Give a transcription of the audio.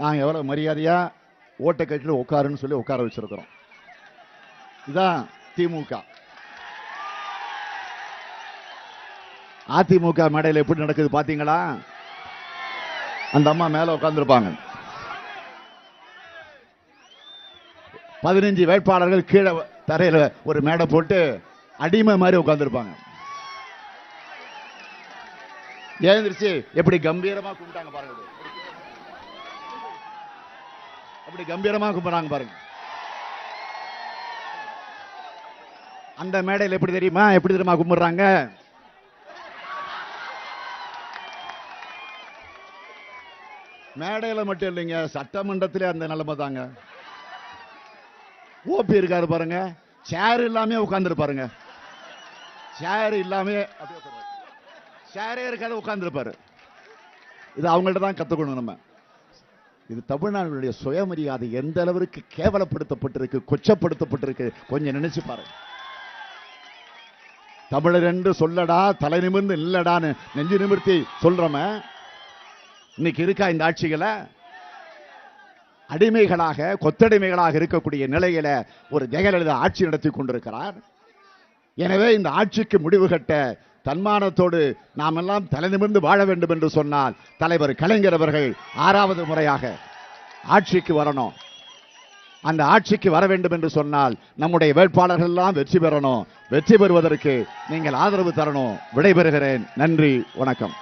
நாங்கள் எவ்வளோ மரியாதையாக ஓட்டை கட்டில் உட்காருன்னு சொல்லி உட்கார வச்சிருக்கிறோம். இதான் திமுக. அதிமுக மேடையில் எப்படி நடக்குது பார்த்தீங்களா அந்த அம்மா மேல உட்காந்துருப்பாங்க பதினஞ்சு வேட்பாளர்கள் கீழே தரையில ஒரு மேடை போட்டு அடிமை மாதிரி உட்காந்துருப்பாங்க எழுந்திரிச்சு எப்படி கம்பீரமா கும்பிட்டாங்க பாருங்க. அப்படி கம்பீரமா கும்பிடுறாங்க பாருங்க. அந்த மேடையில் எப்படி தெரியுமா? எப்படி தெரியுமா கும்பிடுறாங்க? மேடையில மட்டும் இல்லைங்க சட்டமன்றத்திலே அந்த நிலைமை தாங்க. ஓபி இருக்காரு பாருங்க. சேர் இல்லாமே உட்கார்ந்து பாருங்க. சேர் இல்லாம சேரே இருக்காது உட்கார்ந்துருப்பாரு இது அவங்கள்ட்ட தான் கத்துக்கணும் நம்ம. இது தமிழ்நாடுடைய சுயமரியாதை எந்த அளவிற்கு கேவலப்படுத்தப்பட்டிருக்கு கொச்சப்படுத்தப்பட்டிருக்கு கொஞ்சம் நினைச்சு பாருங்க. தமிழர் என்று சொல்லடா தலை நிமிர்ந்து இல்லடான்னு நெஞ்சு நிமிர்த்தி சொல்றோமே? இன்னைக்கு இருக்கா இந்த ஆட்சிகளை? அடிமைகளாக கொத்தடிமைகளாக இருக்கக்கூடிய நிலையில ஒரு ஜெயலலிதா ஆட்சி நடத்தி கொண்டிருக்கிறார். எனவே இந்த ஆட்சிக்கு முடிவு கட்ட தன்மானத்தோடு நாம் எல்லாம் தலை நிமிர்ந்து வாழ வேண்டும் என்று சொன்னால் தலைவர் கலைஞர் அவர்கள் ஆறாவது முறையாக ஆட்சிக்கு வரணும். அந்த ஆட்சிக்கு வர வேண்டும் என்று சொன்னால் நம்முடைய வேட்பாளர்கள் எல்லாம் வெற்றி பெறணும். வெற்றி பெறுவதற்கு நீங்கள் ஆதரவு தரணும். விடைபெறுகிறேன். நன்றி. வணக்கம்.